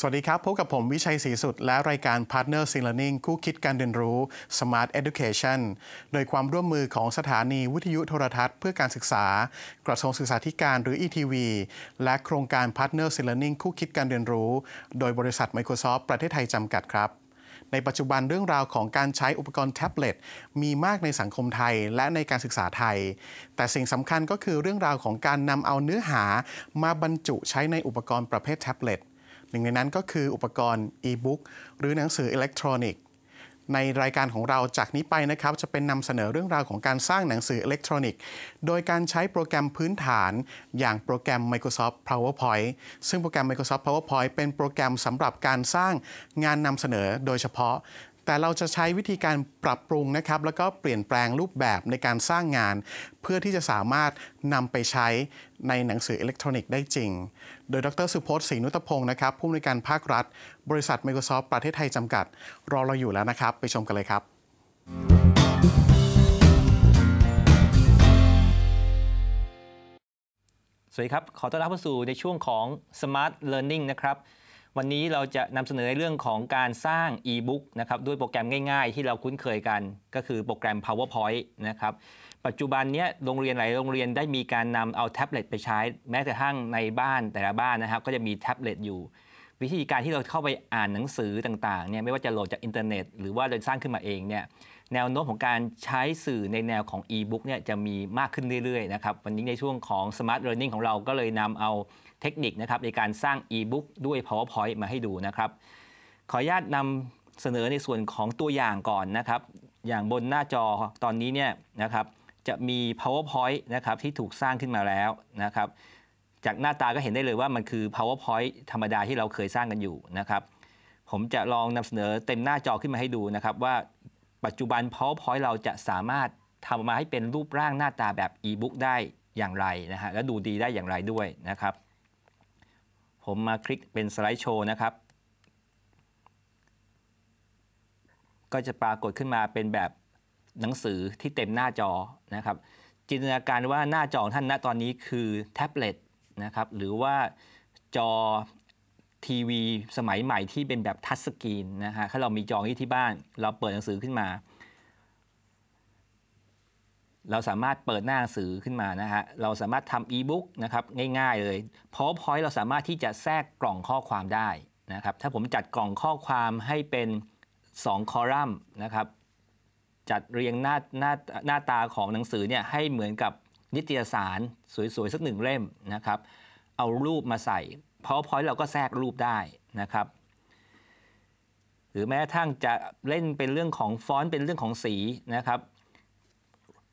สวัสดีครับ พบกับผมวิชัยศรีสุด และรายการ Partner s e Learning คู่คิดการเรียนรู้ Smart Education โดยความร่วมมือของสถานีวิทยุโทรทัศน์เพื่อการศึกษา กระทรวงศึกษาธิการหรือ ETV และโครงการ Partner s e Learning คู่คิดการเรียนรู้ โดยบริษัท Microsoft ประเทศไทยจำกัดครับในปัจจุบันเรื่องราวของการใช้อุปกรณ์แท็บเล็ตมีมากในสังคมไทยและในการศึกษาไทย แต่สิ่งสำคัญก็คือเรื่องราวของการนำเอาเนื้อหามาบรรจุใช้ในอุปกรณ์ประเภทแท็บเล็ต นึ่งในนั้นก็คืออุปกรณ์อีบุ๊กหรือหนังสืออิเล็กทรอนิกส์ในรายการของเราจากนี้ไปนะครับ จะเป็นนำเสนอเรื่องราวของการสร้างหนังสืออิเล็กทรอนิกส์ โดยการใช้โปรแกรมพื้นฐาน อย่างโปรแกรม Microsoft PowerPoint ซึ่งโปรแกรม Microsoft PowerPoint เป็นโปรแกรมสำหรับการสร้างงานนำเสนอโดยเฉพาะ แต่เราจะใช้วิธีการปรับปรุงนะครับ แล้วก็เปลี่ยนแปลงรูปแบบในการสร้างงาน เพื่อที่จะสามารถนำไปใช้ในหนังสืออิเล็กทรอนิกส์ได้จริง โดยดรสุพจน์ศรีนุตพงศ์นะครับ ผู้อำนวยการภาครัฐ บริษัท Microsoft ประเทศไทยจำกัด รอเราอยู่แล้วนะครับ ไปชมกันเลยครับ สวัสดีครับ ขอต้อนรับเข้าสู่ในช่วงของ Smart Learning นะครับ วันนี้เราจะนำเสนอในเรื่องของการสร้าง e-book นะครับด้วยโปรแกรมง่ายๆ ที่เราคุ้นเคยกัน ก็คือโปรแกรม PowerPoint นะครับปัจจุบันนี้โรงเรียนหลายโรงเรียนได้มีการนำเอาแท็บเล็ตไปใช้ แม้แต่ทั้งในบ้านแต่ละบ้านนะครับ ก็จะมีแท็บเล็ตอยู่ วิธีการที่เราเข้าไปอ่านหนังสือต่างๆเนี่ยไม่ว่าจะโหลดจากอินเทอร์เน็ต หรือว่าเราสร้างขึ้นมาเองเนี่ยแนวโน้มของการใช้สื่อในแนวของ e-book เนี่ยจะมีมากขึ้นเรื่อยๆนะครับวันนี้ในช่วงของ Smart Learning ของเราก็เลยนำเอา เทคนิคนะครับในการสร้าง e-book ด้วย PowerPoint มาให้ดูนะครับ ขออนุญาตนำเสนอในส่วนของตัวอย่างก่อนนะครับ อย่างบนหน้าจอตอนนี้เนี่ยนะครับจะมี PowerPoint นะครับที่ถูกสร้างขึ้นมาแล้วนะครับ จากหน้าตาก็เห็นได้เลยว่ามันคือ PowerPoint ธรรมดาที่เราเคยสร้างกันอยู่นะครับ ผมจะลองนำเสนอเต็มหน้าจอขึ้นมาให้ดูนะครับ ว่าปัจจุบัน PowerPoint เราจะสามารถทำมาให้เป็นรูปร่างหน้าตาแบบ e-book ได้อย่างไรนะฮะและดูดีได้อย่างไรด้วยนะครับ ผมมาคลิกเป็นสไลด์โชว์นะครับ ก็จะปรากฏขึ้นมาเป็นแบบหนังสือที่เต็มหน้าจอนะครับ จินตนาการว่าหน้าจอของท่านณตอนนี้คือแท็บเล็ตนะครับหรือว่าจอทีวีสมัยใหม่ที่เป็นแบบทัชสกรีนนะฮะถ้าเรามีจอที่ที่บ้าน เราเปิดหนังสือขึ้นมา เราสามารถเปิดหน้าหนังสือขึ้นมานะฮะ เราสามารถทำอีบุ๊กนะครับง่ายๆเลย PowerPoint เราสามารถที่จะแทรกกล่องข้อความได้นะครับ ถ้าผมจัดกล่องข้อความให้เป็น 2 คอลัมน์นะครับ จัดเรียงหน้าหน้าหน้าตาของหนังสือเนี่ยให้เหมือนกับนิตยสารสวยๆ สักหนึ่งเล่มนะครับ เอารูปมาใส่ PowerPoint เราก็แทรกรูปได้นะครับหรือแม้กระทั่งจะเล่นเป็นเรื่องของฟอนต์เป็นเรื่องของสีนะครับ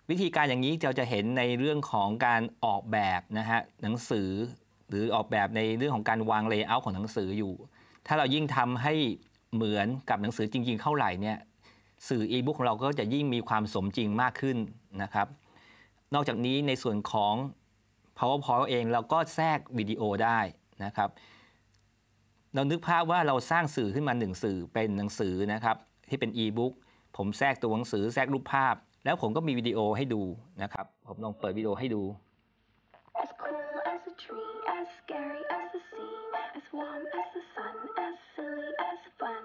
วิธีการอย่างนี้เราจะเห็นในเรื่องของการออกแบบนะฮะหนังสือ หรือออกแบบในเรื่องของการวางเลเยอร์ของหนังสืออยู่ ถ้าเรายิ่งทำให้เหมือนกับหนังสือจริง ๆ เท่าไหร่เนี่ยสื่ออีบุ๊กของเราก็จะยิ่งมีความสมจริงมากขึ้นนะครับ นอกจากนี้ในส่วนของ PowerPoint เองเราก็แทรกวิดีโอได้นะครับ เรานึกภาพว่าเราสร้างสื่อขึ้นมาหนึ่งสื่อเป็นหนังสือนะครับ ที่เป็นอีบุ๊กผมแทรกตัวหนังสือแทรกรูปภาพ แล้วผมก็มีวิดีโอให้ดูนะครับ ผมลองเปิดวิดีโอให้ดู As cool as a tree, as scary as the sea, as warm as the sun, as silly as fun,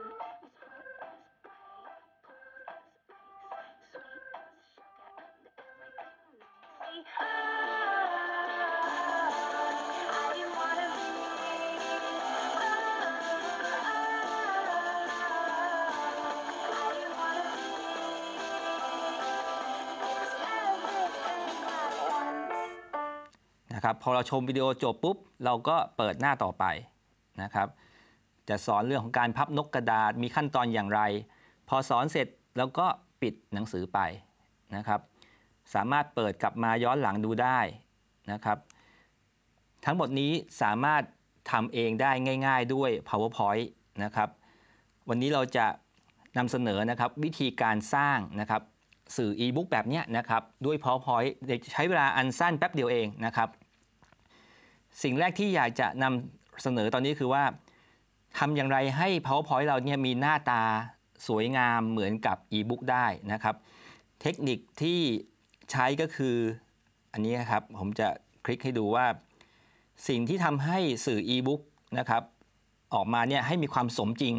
นะครับพอเราชมวิดีโอจบปุ๊บ เราก็เปิดหน้าต่อไปนะครับจะสอนเรื่องของการพับนกกระดาษมีขั้นตอนอย่างไร พอสอนเสร็จแล้วก็ปิดหนังสือไปนะครับสามารถเปิดกลับมาย้อนหลังดูได้นะครับทั้งหมดนี้สามารถทำเองได้ง่าย ๆ ด้วย PowerPoint นะครับวันนี้เราจะนำเสนอนะครับวิธีการสร้างนะครับสื่อ e-book แบบนี้นะครับด้วย PowerPoint ใช้เวลาอันสั้นแป๊บเดียวเองนะครับ สิ่งแรกที่อยากจะนำเสนอตอนนี้คือว่าทำอย่างไรให้ PowerPoint เราเนี่ยมีหน้าตาสวยงามเหมือนกับ e-book ได้นะครับ เทคนิคที่ใช้ก็คืออันนี้ครับ ผมจะคลิกให้ดูว่า สิ่งที่ทำให้สื่อ e-book นะครับ ออกมาเนี่ยให้มีความสมจริง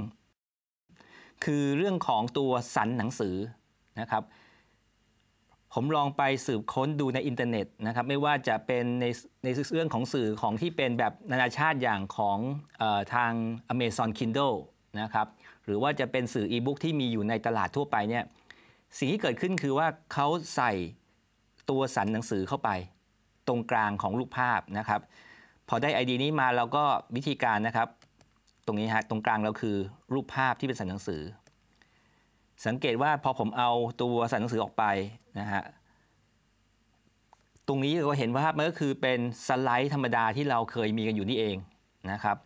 คือเรื่องของตัวสันหนังสือนะครับ ผมลองไปสืบค้นดูในอินเทอร์เน็ตนะครับไม่ว่าจะเป็นในในเรื่องของสื่อของที่เป็นแบบนานาชาติอย่างของออทาง Amazon Kindle นะครับหรือว่าจะเป็นสื่ออีบุ๊กที่มีอยู่ในตลาดทั่วไปเนี่ยสิ่งที่เกิดขึ้นคือว่าเขาใส่ตัวสันหนังสือเข้าไป ตรงกลางของรูปภาพนะครับพอได้ไอเดียนี้มาเราก็วิธีการนะครับ ตรงนี้ฮะตรงกลางเราคือรูปภาพที่เป็นสันหนังสือ สังเกตว่าพอผมเอาตัวสันหนังสือออกไปนะฮะตรงนี้เราเห็นว่ามันก็คือเป็นสไลด์ธรรมดาที่เราเคยมีกันอยู่นี่เองนะครับ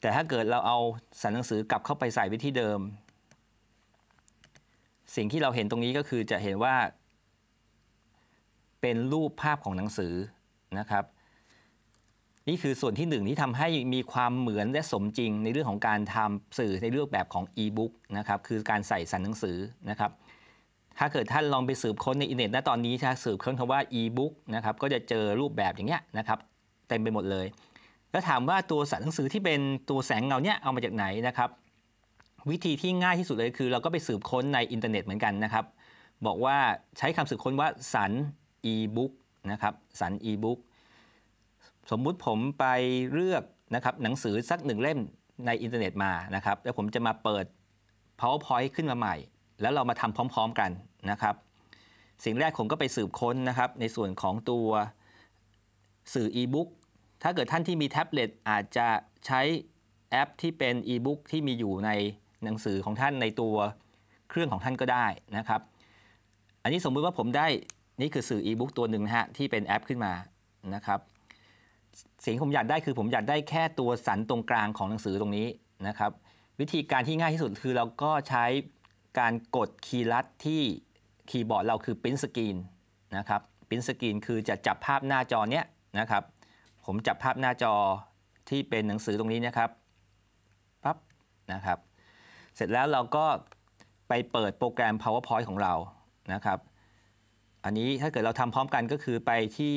แต่ถ้าเกิดเราเอาสันหนังสือกลับเข้าไปใส่ไว้ที่เดิม สิ่งที่เราเห็นตรงนี้ก็คือจะเห็นว่า เป็นรูปภาพของหนังสือนะครับ นี่คือส่วนที่หนึ่งที่ทำให้มีความเหมือนและสมจริง ในเรื่องของการทำสื่อในรูปแบบของอีบุ๊กนะครับคือการใส่สันหนังสือนะครับถ้าเกิดท่านลองไปสืบค้นในอินเทอร์เน็ตณตอนนี้ถ้าสืบค้นคำว่าอีบุ๊กนะครับก็จะเจอรูปแบบอย่างเงี้ยนะครับเต็มไปหมดเลย แล้วถามว่าตัวสันหนังสือที่เป็นตัวแสงเงาเนี้ยเอามาจากไหนนะครับวิธีที่ง่ายที่สุดเลยคือ เราก็ไปสืบค้นในอินเทอร์เน็ตเหมือนกันนะครับบอกว่าใช้คำสืบค้นว่าสันอีบุ๊กนะครับสันอีบุ๊ก สมมุติผมไปเลือกนะครับหนังสือสักหนึ่งเล่มในอินเทอร์เน็ตมานะครับแล้วผมจะมาเปิด powerpoint ขึ้นมาใหม่ แล้วเรามาทำพร้อม ๆกันนะครับ สิ่งแรกผมก็ไปสืบค้นนะครับ ในส่วนของตัวสื่ออีบุ๊กถ้าเกิดท่านที่มีแท็บเล็ตอาจจะใช้แอปที่เป็นอีบุ๊กที่มีอยู่ในหนังสือของท่านในตัวเครื่องของท่านก็ได้นะครับ อันนี้สมมุติว่าผมได้นี่คือสื่ออีบุ๊กตัวหนึ่งนะฮะที่เป็นแอปขึ้นมานะครับ สิ่งผมอยากได้คือผมอยากได้แค่ตัวสันตรงกลางของหนังสือตรงนี้นะครับ วิธีการที่ง่ายที่สุดคือเราก็ใช้การกดคีย์ลัดที่คีย์บอร์ดเราคือ Print Screen นะครับ Print Screen คือจะจับภาพหน้าจอเนี้ยนะครับ ผมจับภาพหน้าจอที่เป็นหนังสือตรงนี้นะครับปั๊บนะครับ เสร็จแล้วเราก็ไปเปิดโปรแกรม PowerPoint ของเรานะครับ อันนี้ถ้าเกิดเราทำพร้อมกันก็คือไปที่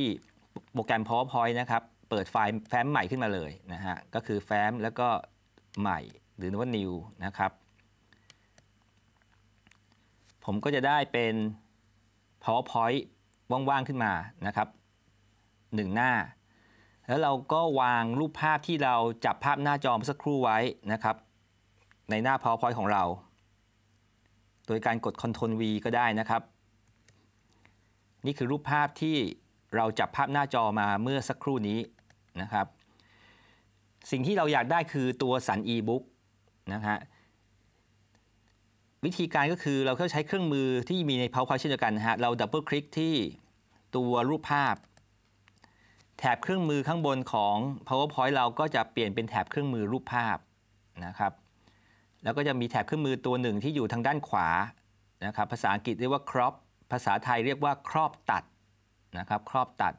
โปรแกรม PowerPoint นะครับ เปิดไฟล์แฟ้มใหม่ขึ้นมาเลยนะฮะก็คือแฟ้มแล้วก็ใหม่หรือว่า new นะครับ ผมก็จะได้เป็น PowerPoint ว่างๆขึ้นมานะครับหนึ่งหน้า แล้วเราก็วางรูปภาพที่เราจับภาพหน้าจอเมื่อสักครู่ไว้นะครับ ในหน้า PowerPoint ของเรา โดยการกด Ctrl V ก็ได้นะครับ นี่คือรูปภาพที่เราจับภาพหน้าจอมาเมื่อสักครู่นี้ นะครับ สิ่งที่เราอยากได้คือตัวสัน e-book นะฮะวิธีการก็คือเราก็ใช้เครื่องมือที่มีใน PowerPoint เช่นเดียวกันนะฮะเราดับเบิลคลิกที่ตัวรูปภาพ แถบเครื่องมือข้างบนของ PowerPoint เราก็จะเปลี่ยนเป็นแถบเครื่องมือรูปภาพนะครับ แล้วก็จะมีแถบเครื่องมือตัวหนึ่งที่อยู่ทางด้านขวานะครับภาษาอังกฤษเรียกว่า crop ภาษาไทยเรียกว่าครอบตัดนะครับ ครอบตัด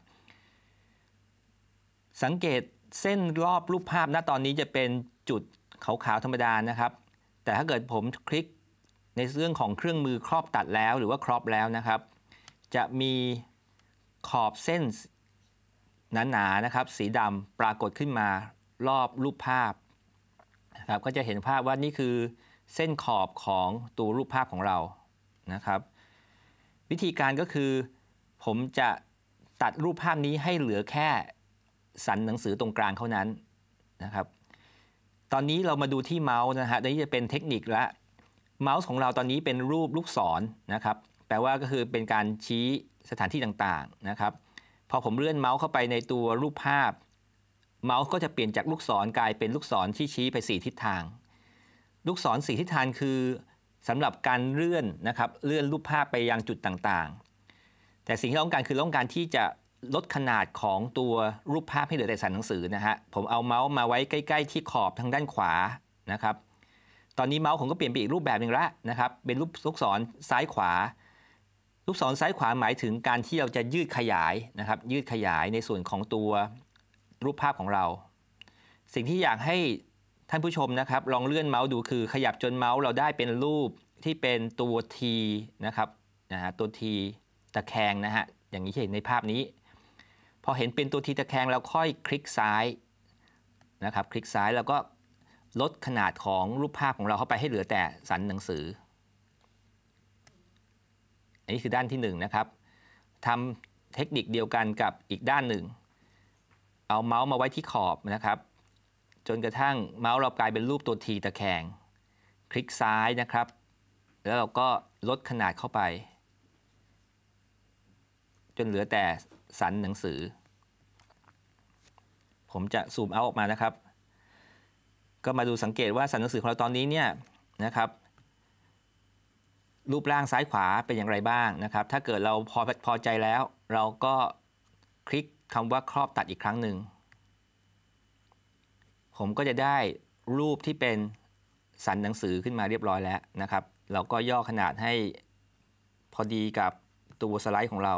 สังเกตเส้นรอบรูปภาพณตอนนี้จะเป็นจุดขาวๆธรรมดานะครับ แต่ถ้าเกิดผมคลิกในเรื่องของเครื่องมือครอบตัดแล้วหรือว่าครอบแล้วนะครับ จะมีขอบเส้นหนาๆนะครับ สีดำปรากฏขึ้นมารอบรูปภาพนะครับก็จะเห็นภาพว่านี่คือเส้นขอบของตัวรูปภาพของเรานะครับ วิธีการก็คือ ผมจะตัดรูปภาพนี้ให้เหลือแค่ สันหนังสือตรงกลางเท่านั้นนะครับ ตอนนี้เรามาดูที่เมาส์นะฮะนี่จะเป็นเทคนิคละเมาส์ของเราตอนนี้เป็นรูปลูกศรนนะครับ แปลว่าก็คือเป็นการชี้สถานที่ต่างๆนะครับ พอผมเลื่อนเมาส์เข้าไปในตัวรูปภาพ เมาส์ก็จะเปลี่ยนจากลูกศรกลายเป็นลูกศรที่ชี้ไป 4 ทิศทาง ลูกศร4ทิศทางคือสำหรับการเลื่อนนะครับเลื่อนรูปภาพไปยังจุดต่างๆ แต่สิ่งที่เราต้องการคือต้องการที่จะ ลดขนาดของตัวรูปภาพให้เหลือแต่สันหนังสือนะฮะ ผมเอาเมาส์มาไว้ใกล้ ๆ ที่ขอบทางด้านขวานะครับ ตอนนี้เมาส์ผมก็เปลี่ยนไปอีกรูปแบบหนึ่งล้วนะครับ เป็นรูปลูกศรซ้ายขวา ลูกศรซ้ายขวาหมายถึงการที่เราจะยืดขยายนะครับ ยืดขยายในส่วนของตัวรูปภาพของเรา สิ่งที่อยากให้ท่านผู้ชมนะครับ ลองเลื่อนเมาส์ดูคือขยับจนเมาส์เราได้เป็นรูปที่เป็นตัว T นะครับนะฮะตัว T ตะแคงนะฮะอย่างนี้เห็นในภาพนี้ พอเห็นเป็นตัว T ตะแคงเราค่อยคลิกซ้ายนะครับ คลิกซ้ายแล้วก็ลดขนาดของรูปภาพของเราเข้าไปให้เหลือแต่สันหนังสือ อันนี้คือด้านที่1นนะครับทำเทคนิคเดียวกันกับอีกด้านหนึ่ง เอาเมาส์มาไว้ที่ขอบนะครับ จนกระทั่งเมาส์เรากลายเป็นรูปตัวทีตะแคง คลิกซ้ายนะครับ แล้วเราก็ลดขนาดเข้าไป จนเหลือแต่ สันหนังสือ ผมจะซูมเอาออกมานะครับ ก็มาดูสังเกตว่าสันหนังสือของเราตอนนี้เนี่ยนะครับ รูปร่างซ้ายขวาเป็นอย่างไรบ้างนะครับ ถ้าเกิดเราพอพอใจแล้ว เราก็คลิกคำว่าครอบตัดอีกครั้งหนึ่งผมก็จะได้รูปที่เป็นสันหนังสือขึ้นมาเรียบร้อยแล้วนะครับ เราก็ย่อขนาดให้พอดีกับตัวสไลด์ของเรา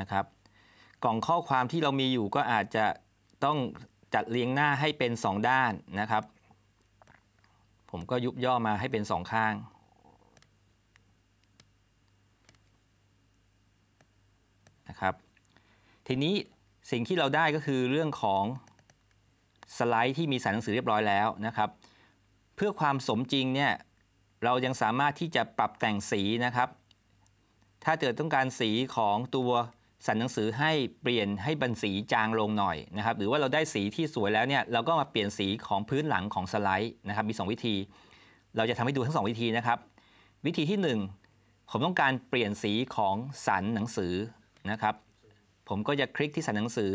นะครับ กล่องข้อความที่เรามีอยู่ก็อาจจะต้องจัดเรียงหน้าให้เป็น 2 ด้านนะครับ ผมก็ยุบย่อมาให้เป็นสองข้างนะครับทีนี้สิ่งที่เราได้ก็คือเรื่องของสไลด์ที่มีสารหนังสือเรียบร้อยแล้วนะครับ เพื่อความสมจริงเนี่ยเรายังสามารถที่จะปรับแต่งสีนะครับ ถ้าเกิดต้องการสีของตัว สั่นหนังสือให้เปลี่ยนให้บันสีจางลงหน่อยนะครับหรือว่าเราได้สีที่สวยแล้วเนี่ยเราก็มาเปลี่ยนสีของพื้นหลังของสไลด์นะครับมี 2 วิธี เราจะทำให้ดูทั้ง 2 วิธีนะครับ วิธีที่ 1 ผมต้องการเปลี่ยนสีของสันหนังสือนะครับ ผมก็จะคลิกที่สันหนังสือ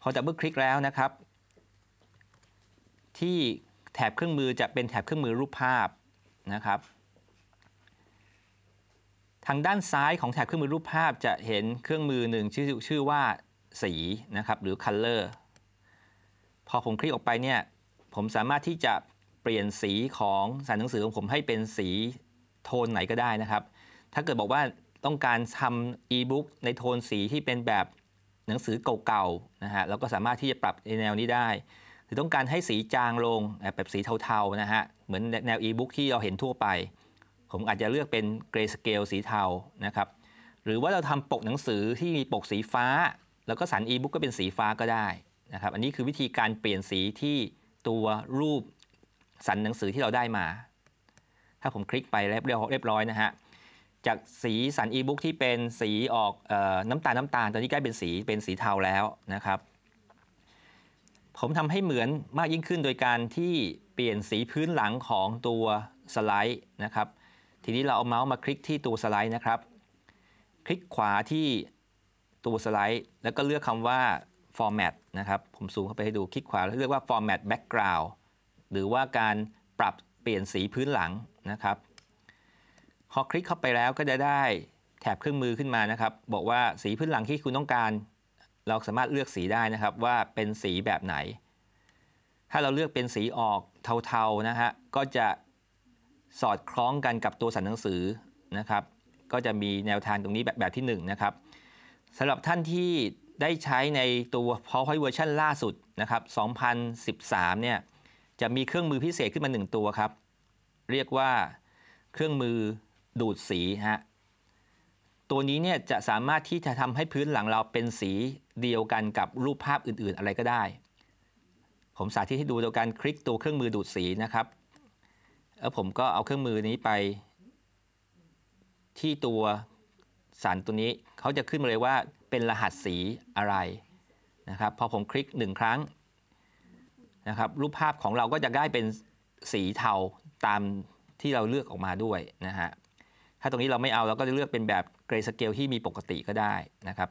พอดับเบิลคลิกแล้วนะครับ ที่แถบเครื่องมือจะเป็นแถบเครื่องมือรูปภาพนะครับ ทางด้านซ้ายของแถบเครื่องมือรูปภาพจะเห็นเครื่องมือหนึ่งชื่อชื่อว่าสีนะครับหรือ color พอผมคลิกออกไปเนี่ยผมสามารถที่จะเปลี่ยนสีของสารหนังสือของผมให้เป็นสีโทนไหนก็ได้นะครับ ถ้าเกิดบอกว่าต้องการทำอีบุ๊กในโทนสีที่เป็นแบบหนังสือเก่าๆนะฮะเราก็สามารถที่จะปรับในแนวนี้ได้ หรือต้องการให้สีจางลงแบบสีเทาๆนะฮะเหมือนแนวอีบุ๊กที่เราเห็นทั่วไป ผมอาจจะเลือกเป็นเกรย์สเกลสีเทานะครับ หรือว่าเราทำปกหนังสือที่มีปกสีฟ้า แล้วก็สันอีบุ๊กก็เป็นสีฟ้าก็ได้นะครับ อันนี้คือวิธีการเปลี่ยนสีที่ตัวรูปสันหนังสือที่เราได้มา ถ้าผมคลิกไปเรียบเรียบร้อยนะฮะ จากสีสันอีบุ๊กที่เป็นสีออกออน้ำตาลน้ำตาล ตอนนี้ใกล้เป็นสีเป็นสีเทาแล้วนะครับ ผมทำให้เหมือนมากยิ่งขึ้นโดยการที่เปลี่ยนสีพื้นหลังของตัวสไลด์นะครับ ทีนี้เราเอาเมาส์มาคลิกที่ตัวสไลด์นะครับ คลิกขวาที่ตัวสไลด์ แล้วก็เลือกคำว่า format นะครับ ผมซูมเข้าไปให้ดู คลิกขวาแล้วเลือกว่า format background หรือว่าการปรับเปลี่ยนสีพื้นหลังนะครับพอคลิกเข้าไปแล้วก็จะได้แถบเครื่องมือขึ้นมานะครับ บอกว่าสีพื้นหลังที่คุณต้องการ เราสามารถเลือกสีได้นะครับว่าเป็นสีแบบไหน ถ้าเราเลือกเป็นสีออกเทาๆนะฮะก็จะ สอดคล้องกันกับตัวสันหนังสือนะครับ ก็จะมีแนวทางตรงนี้แบบแบบที่1นนะครับสำหรับท่านที่ได้ใช้ในตัว PowerPoint เวอร์ชันล่าสุดนะครับ 2013 เนี่ย จะมีเครื่องมือพิเศษขึ้นมา 1 ตัวครับ เรียกว่าเครื่องมือดูดสีฮะ ตัวนี้เนี่ยจะสามารถที่จะทำให้พื้นหลังเราเป็นสีเดียวกันกับรูปภาพอื่นๆ อะไรก็ได้ ผมสาธิตให้ดูโดยการคลิกตัวเครื่องมือดูดสีนะครับ แล้วผมก็เอาเครื่องมือนี้ไป ที่ตัวสารตัวนี้เขาจะขึ้นมาเลยว่าเป็นรหัสสีอะไรนะครับ พอผมคลิกหนึ่งครั้งนะครับ รูปภาพของเราก็จะได้เป็นสีเทาตามที่เราเลือกออกมาด้วยนะฮะถ้าตรงนี้เราไม่เอาเราก็จะเลือกเป็นแบบเกรย์สเกลที่มีปกติก็ได้นะครับ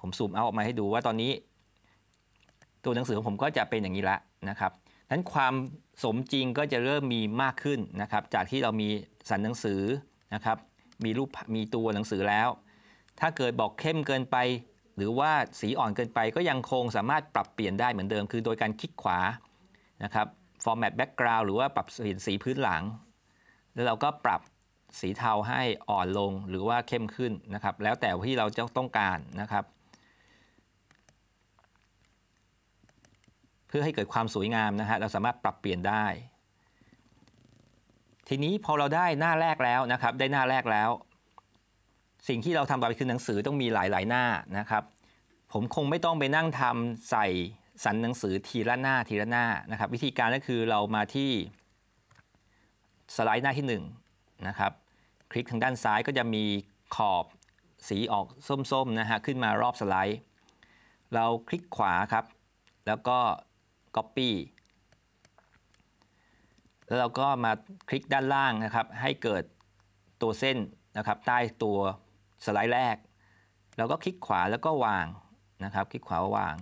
ผมซูมเอาออกมาให้ดูว่าตอนนี้ ตัวหนังสือของผมก็จะเป็นอย่างนี้ละนะครับ นั้นความสมจริงก็จะเริ่มมีมากขึ้นนะครับ จากที่เรามีสันหนังสือนะครับ มีรูปมีตัวหนังสือแล้ว ถ้าเกิดบอกเข้มเกินไป หรือว่าสีอ่อนเกินไปก็ยังคงสามารถปรับเปลี่ยนได้เหมือนเดิม คือโดยการคลิกขวานะครับ format background หรือว่าปรับเปลี่ยนสีพื้นหลัง แล้วเราก็ปรับสีเทาให้อ่อนลงหรือว่าเข้มขึ้นนะครับ แล้วแต่ที่เราจะต้องการนะครับ เพื่อให้เกิดความสวยงามนะฮะเราสามารถปรับเปลี่ยนได้ ทีนี้พอเราได้หน้าแรกแล้วนะครับ ได้หน้าแรกแล้ว สิ่งที่เราทำไปคือหนังสือต้องมีหลายๆหน้านะครับ ผมคงไม่ต้องไปนั่งทำใส่สันหนังสือทีละหน้าทีละหน้านะครับ วิธีการก็คือเรามาที่สไลด์หน้าที่1นนะครับ คลิกทางด้านซ้ายก็จะมีขอบสีออกส้มๆนะฮะขึ้นมารอบสไลด์ เราคลิกขวาครับ แล้วก็ Copy แล้วเราก็มาคลิกด้านล่างนะครับ ให้เกิดตัวเส้นนะครับใต้ตัวสไลด์แรกเราก็คลิกขวาแล้วก็วางนะครับ คลิกขวาวาง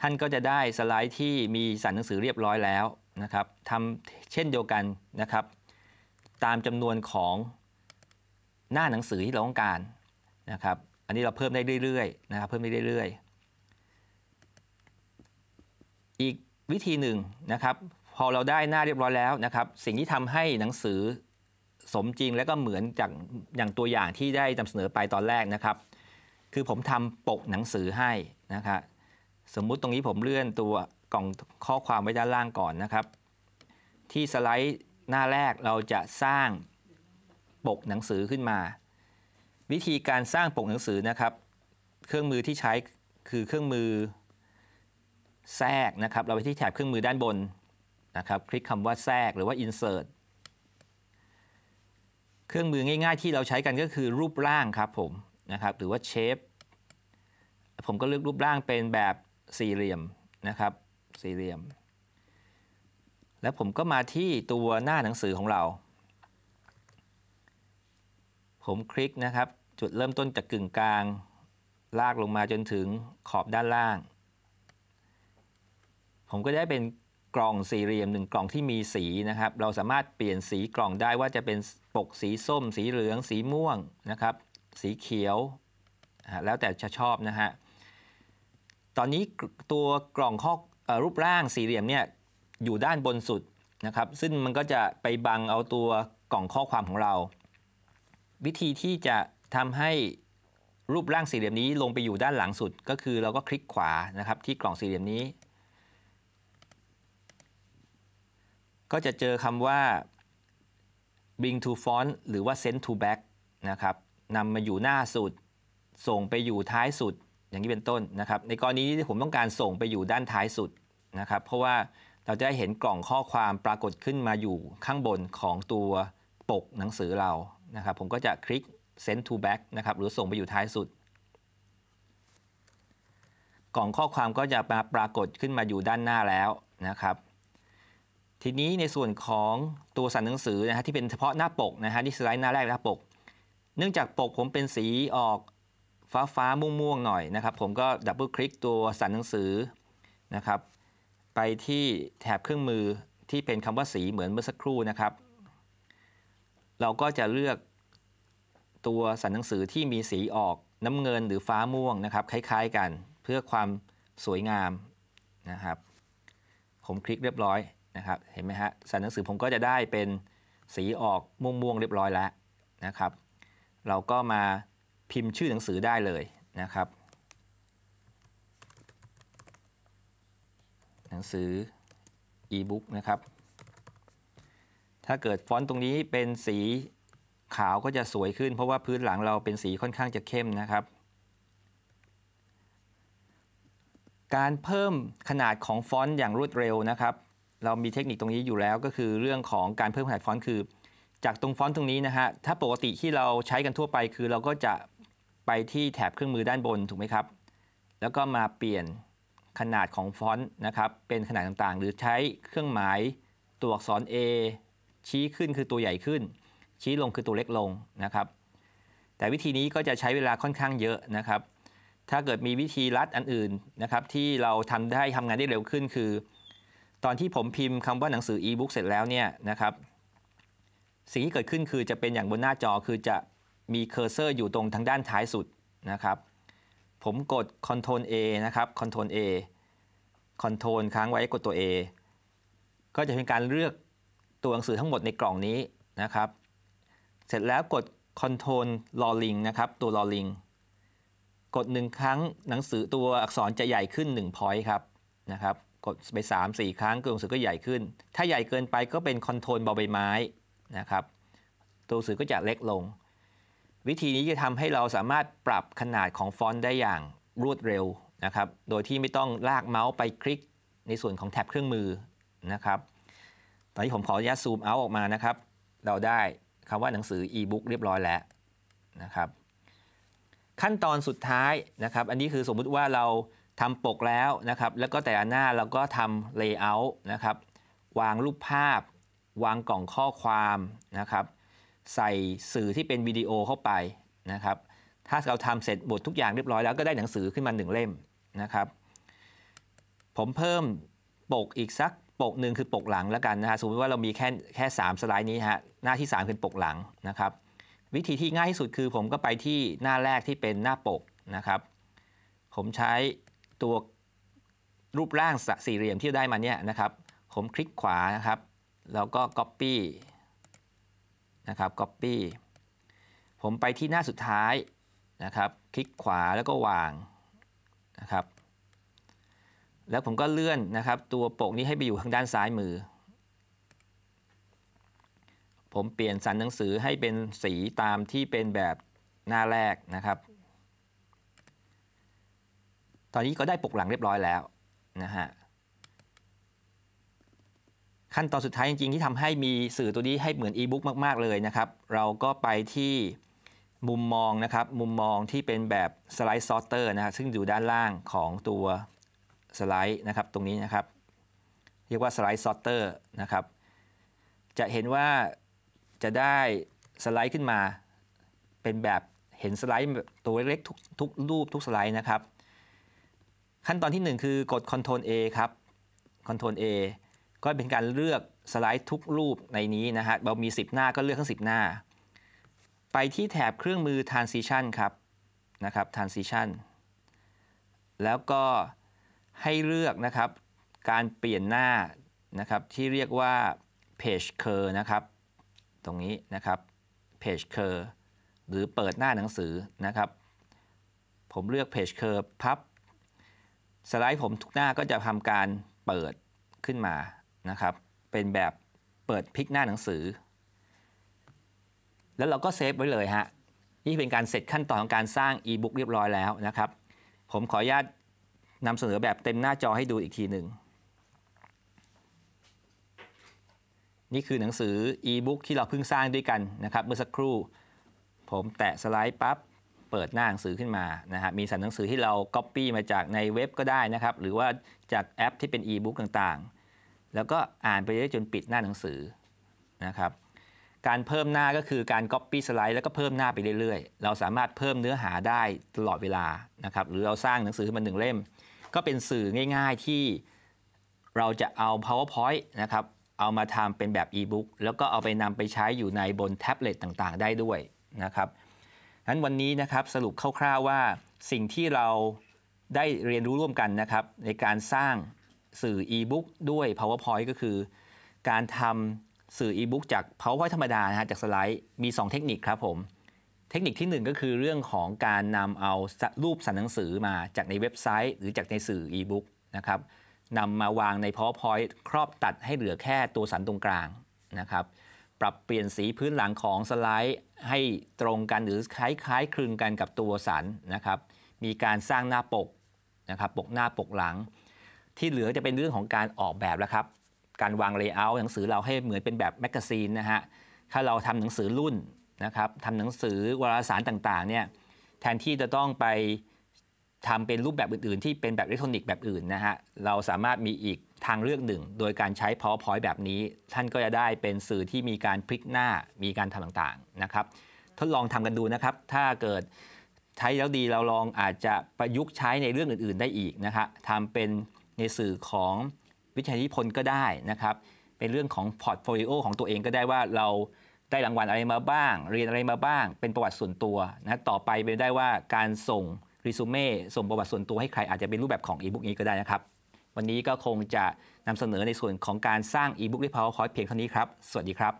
ท่านก็จะได้สไลด์ที่มีสันหนังสือเรียบร้อยแล้วนะครับทำเช่นเดียวกันนะครับ ตามจำนวนของหน้าหนังสือที่เราต้องการนะครับ อันนี้เราเพิ่มได้เรื่อยๆนะครับ เพิ่มได้เรื่อยๆ อีกวิธีหนึ่งนะครับพอเราได้หน้าเรียบร้อยแล้วนะครับสิ่งที่ทำให้หนังสือสมจริงและก็เหมือนจากอย่างตัวอย่างที่ได้นำเสนอไปตอนแรกนะครับ คือผมทำปกหนังสือให้นะครับสมมุติตรงนี้ผมเลื่อนตัวกล่องข้อความไว้ด้านล่างก่อนนะครับ ที่สไลด์หน้าแรกเราจะสร้างปกหนังสือขึ้นมา วิธีการสร้างปกหนังสือนะครับ เครื่องมือที่ใช้คือเครื่องมือ แทรกนะครับ เราไปที่แถบเครื่องมือด้านบนนะครับ คลิกคำว่าแทรกหรือว่า insert เครื่องมือง่ายๆที่เราใช้กันก็คือรูปร่างครับผมนะครับ หรือว่า shape ผมก็เลือกรูปร่างเป็นแบบสี่เหลี่ยมนะครับ สี่เหลี่ยม แล้วผมก็มาที่ตัวหน้าหนังสือของเรา ผมคลิกนะครับ จุดเริ่มต้นจากกึ่งกลาง ลากลงมาจนถึงขอบด้านล่าง ผมก็ได้เป็นกล่องสี่เหลี่ยมหนึ่งกล่องที่มีสีนะครับ เราสามารถเปลี่ยนสีกล่องได้ว่าจะเป็นปกสีส้ม สีเหลือง สีม่วงนะครับ สีเขียว แล้วแต่จะชอบนะฮะ ตอนนี้ตัวกล่องข้อรูปร่างสี่เหลี่ยมเนี่ยอยู่ด้านบนสุดนะครับ ซึ่งมันก็จะไปบังเอาตัวกล่องข้อความของเรา วิธีที่จะทำให้รูปร่างสี่เหลี่ยมนี้ลงไปอยู่ด้านหลังสุด ก็คือเราก็คลิกขวานะครับที่กล่องสี่เหลี่ยมนี้ ก็จะเจอคำว่า bring to front หรือว่า send to back นะครับนำมาอยู่หน้าสุด ส่งไปอยู่ท้ายสุด อย่างนี้เป็นต้นนะครับ ในกรณีนี้ผมต้องการส่งไปอยู่ด้านท้ายสุดนะครับ เพราะว่าเราจะเห็นกล่องข้อความปรากฏขึ้นมาอยู่ข้างบนของตัวปกหนังสือเรานะครับ ผมก็จะคลิก send to back นะครับ หรือส่งไปอยู่ท้ายสุด กล่องข้อความก็จะมาปรากฏขึ้นมาอยู่ด้านหน้าแล้วนะครับ ทีนี้ในส่วนของตัวสันหนังสือนะฮะที่เป็นเฉพาะหน้าปกนะฮะนี่สไลด์หน้าแรกหน้าปก เนื่องจากปกผมเป็นสีออกฟ้าฟ้าม่วงม่วงหน่อยนะครับ ผมก็ดับเบิลคลิกตัวสันหนังสือนะครับ ไปที่แถบเครื่องมือที่เป็นคำว่าสีเหมือนเมื่อสักครู่นะครับ เราก็จะเลือกตัวสันหนังสือที่มีสีออกน้ำเงินหรือฟ้าม่วงนะครับ คล้าย ๆ กันเพื่อความสวยงามนะครับ ผมคลิกเรียบร้อย นะครับเห็นไหมฮะสันหนังสือผมก็จะได้เป็นสีออกม่วงๆเรียบร้อยแล้วนะครับ เราก็มาพิมพ์ชื่อหนังสือได้เลยนะครับ หนังสือ e-book นะครับ ถ้าเกิดฟอนต์ตรงนี้เป็นสีขาวก็จะสวยขึ้น เพราะว่าพื้นหลังเราเป็นสีค่อนข้างจะเข้มนะครับ การเพิ่มขนาดของฟอนต์อย่างรวดเร็วนะครับ เรามีเทคนิคตรงนี้อยู่แล้วก็คือเรื่องของการเพิ่มขนาดฟอนต์คือ จากตรงฟอนต์ตรงนี้นะฮะถ้าปกติที่เราใช้กันทั่วไปคือเราก็จะไปที่แถบเครื่องมือด้านบนถูกไหมครับ แล้วก็มาเปลี่ยนขนาดของฟอนต์นะครับเป็นขนาดต่างๆ หรือใช้เครื่องหมายตัวอักษร A ชี้ขึ้นคือตัวใหญ่ขึ้น ชี้ลงคือตัวเล็กลงนะครับ แต่วิธีนี้ก็จะใช้เวลาค่อนข้างเยอะนะครับ ถ้าเกิดมีวิธีลัดอันอื่นนะครับที่เราทำได้ทำงานได้เร็วขึ้นคือ ตอนที่ผมพิมพ์คำว่าหนังสือ e-book เสร็จแล้วเนี่ยนะครับสิ่งที่เกิดขึ้นคือจะเป็นอย่างบนหน้าจอคือจะมีเคอร์เซอร์อยู่ตรงทางด้านท้ายสุดนะครับผมกด Ctrl A นะครับ Ctrl A Ctrl ค้างไว้กดตัว A ก็จะเป็นการเลือกตัวหนังสือทั้งหมดในกล่องนี้นะครับ เสร็จแล้วกด Ctrl ลอลิงนะครับตัวลอลิงกดหนึ่งครั้งหนังสือตัวอักษรจะใหญ่ขึ้น1 point ครับนะครับ กดไป 3 4 ครั้งตัวหนังสือก็ใหญ่ขึ้น ถ้าใหญ่เกินไปก็เป็น Ctrl บอใบไม้นะครับ ตัวหนังสือก็จะเล็กลง วิธีนี้จะทำให้เราสามารถปรับขนาดของฟอนต์ได้อย่างรวดเร็วนะครับ โดยที่ไม่ต้องลากเมาส์ไปคลิกในส่วนของแท็บเครื่องมือนะครับ ตอนนี้ผมขออนุญาตซูมเอาออกมานะครับ เราได้คำว่าหนังสือ e-book เรียบร้อยแล้วนะครับ ขั้นตอนสุดท้ายนะครับ อันนี้คือสมมุติว่าเรา ทำปกแล้วนะครับ แล้วก็แต่ละหน้าเราก็ทำ layout นะครับ วางรูปภาพ วางกล่องข้อความนะครับ ใส่สื่อที่เป็นวิดีโอเข้าไปนะครับ ถ้าเราทำเสร็จหมดทุกอย่างเรียบร้อยแล้วก็ได้หนังสือขึ้นมาหนึ่งเล่มนะครับ ผมเพิ่มปกอีกสักปกหนึ่งคือปกหลังแล้วกันนะฮะสมมติว่าเรามีแค่แค่3สไลด์นี้ฮะหน้าที่ 3 คือปกหลังนะครับ วิธีที่ง่ายที่สุดคือผมก็ไปที่หน้าแรกที่เป็นหน้าปกนะครับ ผมใช้ ตัวรูปร่างสี่เหลี่ยมที่ได้มาเนี่ยนะครับ ผมคลิกขวานะครับ แล้วก็ Copy นะครับ Copy ผมไปที่หน้าสุดท้ายนะครับ คลิกขวาแล้วก็วางนะครับ แล้วผมก็เลื่อนนะครับ ตัวปกนี้ให้ไปอยู่ทางด้านซ้ายมือ ผมเปลี่ยนสันหนังสือให้เป็นสีตามที่เป็นแบบหน้าแรกนะครับ ตอนนี้ก็ได้ปกหลังเรียบร้อยแล้วนะฮะขั้นตอนสุดท้ายจริงๆที่ทำให้มีสื่อตัวนี้ให้เหมือนอีบุ๊กมากๆเลยนะครับ เราก็ไปที่มุมมองนะครับ มุมมองที่เป็นแบบสไลด์ซอร์เตอร์นะครับซึ่งอยู่ด้านล่างของตัวสไลด์นะครับตรงนี้นะครับ เรียกว่าสไลด์ซอร์เตอร์นะครับ จะเห็นว่าจะได้สไลด์ขึ้นมา เป็นแบบเห็นสไลด์ตัวเล็กๆทุกทุกรูปทุกสไลด์นะครับ ขั้นตอนที่ 1 คือกด Ctrl A ครับ Ctrl A ก็เป็นการเลือกสไลด์ทุกรูปในนี้นะฮะเรามี 10 หน้าก็เลือกทั้ง 10 หน้า ไปที่แถบเครื่องมือ Transition ครับนะครับ Transition แล้วก็ให้เลือกนะครับการเปลี่ยนหน้านะครับที่เรียกว่า Page Cur นะครับ ตรงนี้นะครับ Page Cur หรือเปิดหน้าหนังสือนะครับ ผมเลือก Page Cur พับ สไลด์ผมทุกหน้าก็จะทำการเปิดขึ้นมานะครับ เป็นแบบเปิดพลิกหน้าหนังสือ แล้วเราก็เซฟไว้เลยฮะนี่เป็นการเสร็จขั้นตอนของการสร้างอีบุ๊กเรียบร้อยแล้วนะครับ ผมขออนุญาตนำเสนอแบบเต็มหน้าจอให้ดูอีกทีหนึ่งนี่คือหนังสืออีบุ๊กที่เราเพิ่งสร้างด้วยกันนะครับ เมื่อสักครู่ ผมแตะสไลด์ปั๊บ เปิดหน้าหนังสือขึ้นมานะฮะมีสันหนังสือที่เรา Copy มาจากในเว็บก็ได้นะครับ หรือว่าจากแอปที่เป็นอีบุ๊กต่างๆ แล้วก็อ่านไปเรื่อยจนปิดหน้าหนังสือนะครับการเพิ่มหน้าก็คือการ Copy สไลด์แล้วก็เพิ่มหน้าไปเรื่อยๆ เราสามารถเพิ่มเนื้อหาได้ตลอดเวลานะครับหรือเราสร้างหนังสือขึ้นมาหนึ่งเล่ม ก็เป็นสื่อง่ายๆที่เราจะเอา PowerPoint นะครับเอามาทำเป็นแบบอีบุ๊กแล้วก็เอาไปนำไปใช้อยู่ในบนแท็บเล็ตต่างๆ ได้ด้วยนะครับ นั้นวันนี้นะครับสรุปคร่าวๆว่าสิ่งที่เราได้เรียนรู้ร่วมกันนะครับ ในการสร้างสื่ออีบุ๊กด้วย PowerPoint ก็คือ การทำสื่ออีบุ๊กจาก PowerPoint ธรรมดานะฮะจากสไลด์มี 2 เทคนิคครับผม เทคนิคที่ 1 ก็คือเรื่องของการนำเอารูปสันหนังสือมาจากในเว็บไซต์ หรือจากในสื่ออีบุ๊กนะครับนำมาวางใน PowerPoint ครอบตัดให้เหลือแค่ตัวสันตรงกลางนะครับ ปรับเปลี่ยนสีพื้นหลังของสไลด์ ให้ตรงกันหรือคล้ายๆคลึงกันกับตัวสันนะครับ มีการสร้างหน้าปกนะครับปกหน้าปกหลัง ที่เหลือจะเป็นเรื่องของการออกแบบแล้วครับ การวางเลเยอร์หนังสือเราให้เหมือนเป็นแบบแมกกาซีนนะฮะถ้าเราทำหนังสือรุ่นนะครับทำหนังสือวารสารต่างๆเนี่ยแทนที่จะต้องไป ทำเป็นรูปแบบอื่นๆ ที่เป็นแบบอิเล็กทรอนิกส์แบบอื่นนะฮะ เราสามารถมีอีกทางเลือกหนึ่ง โดยการใช้ PowerPoint แบบนี้ ท่านก็จะได้เป็นสื่อที่มีการพลิกหน้ามีการทำต่างๆนะครับ ทดลองทำกันดูนะครับ ถ้าเกิดใช้แล้วดีเราลองอาจจะประยุกต์ใช้ในเรื่องอื่น ๆ ได้อีกนะครับทำเป็นในสื่อของวิทยานิพนธ์ก็ได้นะครับ เป็นเรื่องของพอร์ตโฟลิโอของตัวเองก็ได้ว่าเราได้รางวัลอะไรมาบ้าง เรียนอะไรมาบ้าง เป็นประวัติส่วนตัวนะต่อไปเป็นได้ว่าการส่ง รีสูเม่ส่งประวัติส่วนตัวให้ใครอาจจะเป็นรูปแบบของอีบุ๊กนี้ก็ได้นะครับ วันนี้ก็คงจะนำเสนอในส่วนของการสร้างอีบุ๊กด้วย PowerPoint เพียงเท่านี้ครับ สวัสดีครับ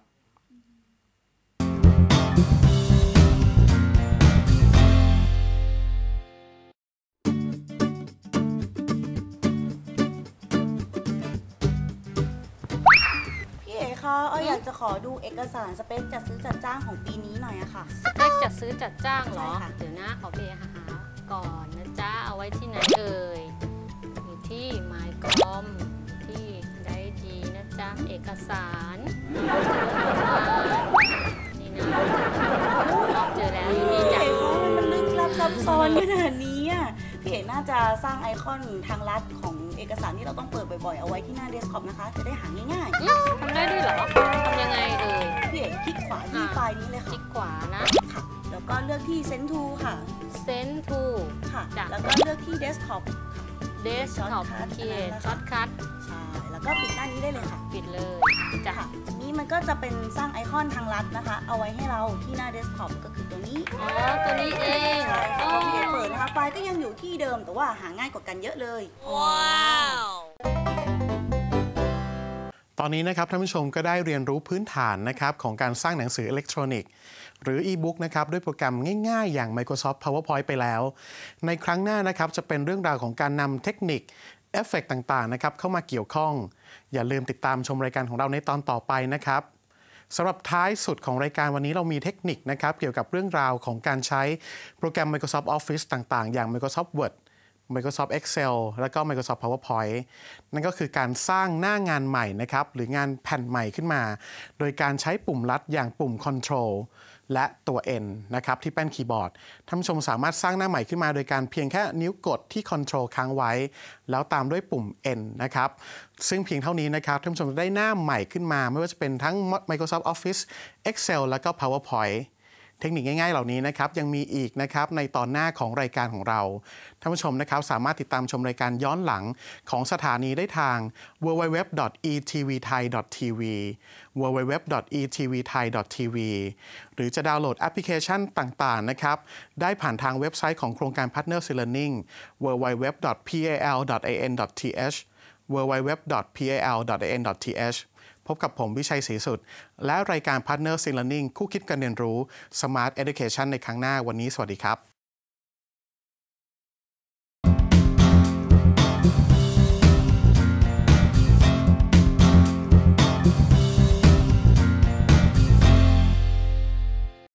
พี่เอ๋คะเอออยากจะขอดูเอกสารสเปคจัดซื้อจัดจ้างของปีนี้หน่อยอะค่ะ สเปคจัดซื้อจัดจ้างเหรอใช่ค่ะเดี๋ยวนะขอเบหา ก่อนนะจ๊ะ เอาไว้ว้ที่ไหนเอ่ย อยู่ที่ mycom ที่ได้ดีนะจ๊ะ เอกสารนี่นะเจอแล้วอยู่นี่พี่จ้ะเอกคะมันลึกลับซับซ้อนขนาดนี้อะพี่เอกน่าจะสร้างไอคอนทางลัดของเอกสารที่เราต้องเปิดบ่อยๆ เอาไว้ที่หน้าเดสก์ท็อปนะคะ จะได้หาง่ายอืมทำได้ด้วยเหรอทำยังไงเอ่ยๆพี่เอกคลิกขวาที่อ่าไฟล์นี้เลยคลิค่ะกขวานะค่ะแล้ว ก็เลือกที่ Send to ค่ะ send to ค่ะ จ้ะ แล้วก็เลือกที่ Desktop desktop Shortcut เขียนอันนั้นนะคะ ช็อตคัทใช่ แล้วก็ปิดหน้านี้ได้เลยค่ะปิดเลยจ้ะค่ะนี่มันก็จะเป็นสร้างไอคอนทางลัดนะคะ เอาไว้ให้เราที่หน้า Desktop ก็คือตัวนี้อ๋อตัวนี้เองใช่ค่ะอ๋อพอพี่เอกเปิดนะคะไฟล์ก็ยังอยู่ที่เดิมแต่ว่าหาง่ายกว่ากันเยอะเลย ตอนนี้นะครับท่านผู้ชมก็ได้เรียนรู้พื้นฐานนะครับของการสร้างหนังสืออิเล็กทรอนิกส์ หรืออีบุ๊กนะครับด้วยโปรแกรมง่ายๆ อย่าง Microsoft PowerPoint ไปแล้ว ในครั้งหน้านะครับจะเป็นเรื่องราวของการนำเทคนิคเอฟเฟกต่างๆนะครับเข้ามาเกี่ยวข้อง อย่าลืมติดตามชมรายการของเราในตอนต่อไปนะครับสำหรับท้ายสุดของรายการวันนี้เรามีเทคนิคนะครับเกี่ยวกับเรื่องราวของการใช้โปรแกรม Microsoft Office ต่างๆ อย่าง Microsoft Word Microsoft Excel แล้วก็ Microsoft PowerPoint นั่นก็คือการสร้างหน้างานใหม่นะครับ หรืองานแผ่นใหม่ขึ้นมา โดยการใช้ปุ่มลัดอย่างปุ่ม Control และตัว N นะครับที่แป้นคีย์บอร์ด ท่านผู้ชมสามารถสร้างหน้าใหม่ขึ้นมา โดยการเพียงแค่นิ้วกดที่ Control ค้างไว้ แล้วตามด้วยปุ่ม N นะครับ ซึ่งเพียงเท่านี้นะครับ ท่านผู้ชมจะได้หน้าใหม่ขึ้นมา ไม่ว่าจะเป็นทั้ง Microsoft Office Excel แล้วก็ PowerPoint เทคนิคง่ายๆเหล่านี้นะครับยังมีอีกนะครับในตอนหน้าของรายการของเราท่านผู้ชมนะครับสามารถติดตามชมรายการย้อนหลังของสถานีได้ทาง www.etvthai.tv www.etvthai.tv หรือจะดาวน์โหลดแอปพลิเคชันต่างๆนะครับได้ผ่านทางเว็บไซต์ของโครงการ Partner Learning www.pal.an.th www.pal.an.th พบกับผมวิชัยศรีสุด และรายการ Partner Learning คู่คิดการเรียนรู้ Smart Education ในครั้งหน้าวันนี้สวัสดีครับ